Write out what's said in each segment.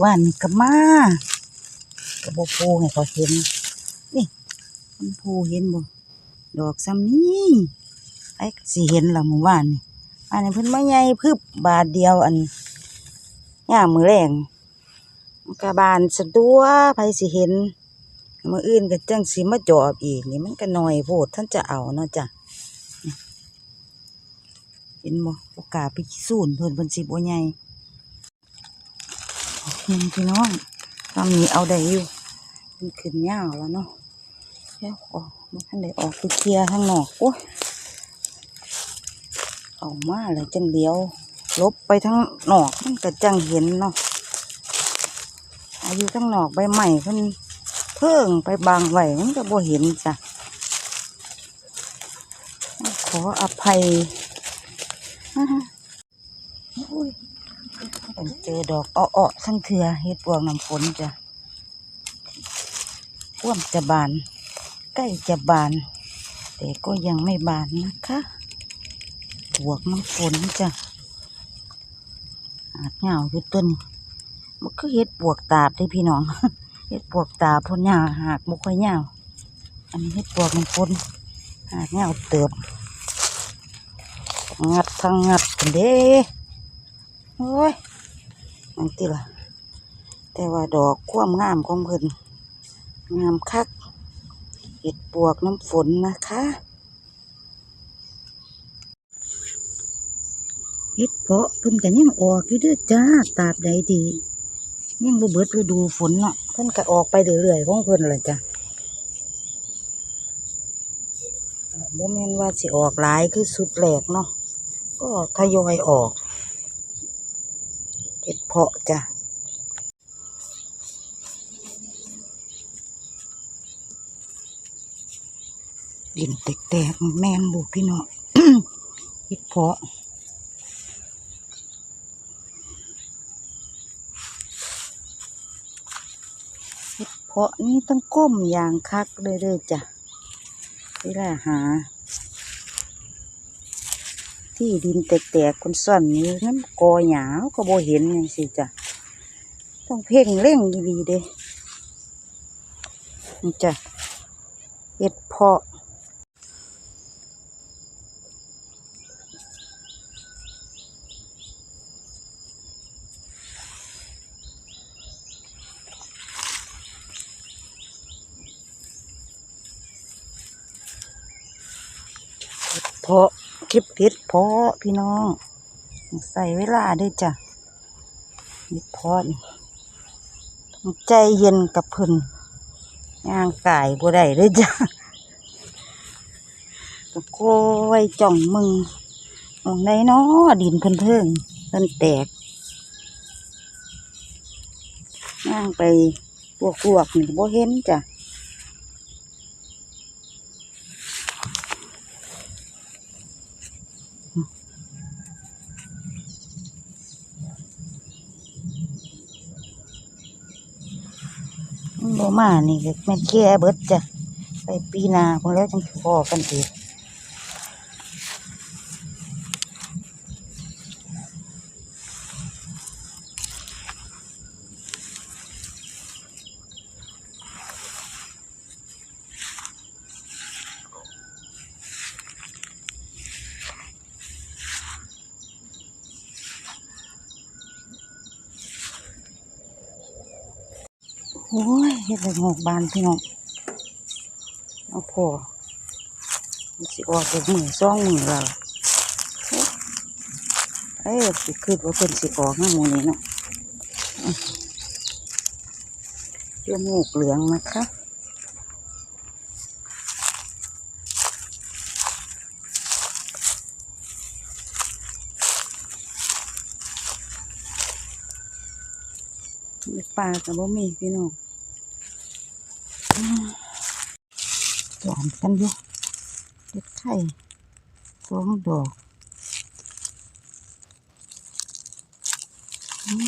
ว่านี่ก็มาก็บ่โพให้เขาเห็น นี่มันโพเห็นบ่ดอกซ้ำนี้ไอ้สิเห็นละหมู่บ้านนี่อันนี้เพิ่นมาใหญ่พึบบาทเดียวอันย่ามมือแรงมันก็บานสะตัวไผสิเห็นมืออื่นก็จังสิมาจอบอีกนี่มันก็น้อยโพดท่านจะเอาเนาะจ้ะ เห็นบ่โอกาสไปสูนเพิ่นเพิ่นสิบ่ใหญ่นพี่น้องตอนนี้เอาได้อยู่มันขึ้นยาวแล้วเนาะแล้วออกมันทันได้ออกไปเคลียร์ข้างนอกโอ้ยออกมาแล้วจังเดียว ลบไปทั้งนอกมันก็จังเห็นเนาะอายุทั้งนอกใบใหม่เพิ่นเพิ่งไปบางไว้มันก็บ่เห็นจ้ะขออภัย เจอดอกอ้อๆทั้งเถือเฮ็ดปวงน้ำฝนจ้ะพ่วมจะบาน ใกล้จะบาน แต่ก็ยังไม่บานนะคะปวกน้ำฝนจ้ะอาจเหงาอยู่ต้นมันก็เฮ็ดปวกตาบได้พี่น้องเฮ็ดปวกตาพ่นหญ้าหากบ่ค่อยเหงาอันนี้เฮ็ดปวกน้ำฝนหากเหงาเติบ งัดทั้งงัดกันเด้โอ้ยอันที่ละแต่ว่าดอกความงามของเพิ่นงามคักเห็ดปวกน้ำฝนนะคะเห็ดเพาะเพิ่นก็ยังออกอยู่เด้อจ้าตาบใดดียังบ่เบิดฤดูฝนเนาะเพิ่นก็ออกไปเรื่อยๆของเพิ่นเลยจ้ะบ่แม่นว่าสิออกหลายคือสุดแรกเนาะ ก็ทยอยออกเห็ดเพาะจ้ะดินแตกๆแม่นบุพี่น้องเห็ดเพาะเห็ดเพาะนี่ต้องก้มอย่างคักเลยเด้อจ้ะเวลาหา ที่ดินแตกๆคนส่วนนี้น้ำกอหยาวก็บ่เห็นยังสิจ้ะต้องเพ่งเร่งดีๆเด้นี่จ้ะเห็ดเพาะเห็ดเพาะ คลิปเห็ดเพาะพี่น้อง ใส่เวลาด้วยจ้ะเห็ดเพาะนี่ต้อใจเย็นกับเพิ่นย่างกายบ่ได้เลยจ้ะก็โค้ยจ้องมึงมองในเนาะดินเพิ่นเทิงเพิ่นแตกย่างไปพวกพวกๆนี่บ่เห็นจ้ะ บ่มานี่ก็แม่นแก่เบิดจ้ะไปปีหน้าพอแล้วจังสิพอกันอีก อ้ยเฮ็ดเลยหกบานพี่น้องเอาพอมันสิออกจากมือสองมือแล้วเอ้ยสิคืดว่าเป็นสิออกนะมูนี้เนาะอืมจมูกเหลืองนะคะปลากับบ่มีพี่น้อง หวานกันอยู่เด็ดไข่สองดอกม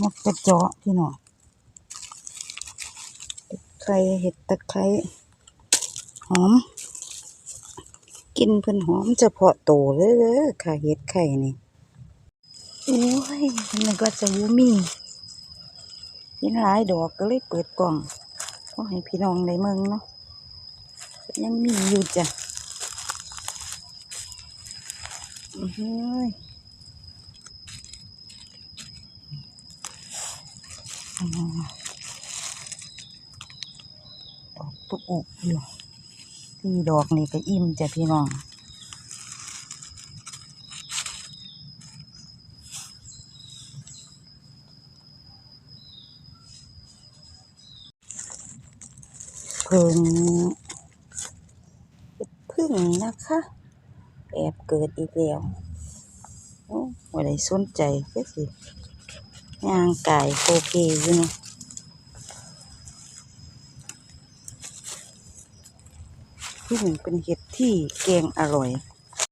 มกกระเจาะพี่หน้องเห็ดไข่เห็ดตะไคร้หอม กินเพิ่นหอมเฉพาะโตเลยเด้อค่ะเฮ็ดไข่นี่โอ้ยมันก็จะบ่มี เห็นหลายดอกก็เลยเปิดกล่องขอให้พี่น้องได้เมืองเนาะยังมีอยู่จ้ะอื้อหืออ๋อดอกตุกอุอยู่ที่ดอกนี่ก็อิ่มจ้ะพี่น้อง เพิ่งพึ่งนะคะ แอบเกิดอีกแล้วโอ้ไม่ได้สนใจก็สิย่างไก่โอเคอยู่นะพึ่งเป็นเห็ดที่แกงอร่อย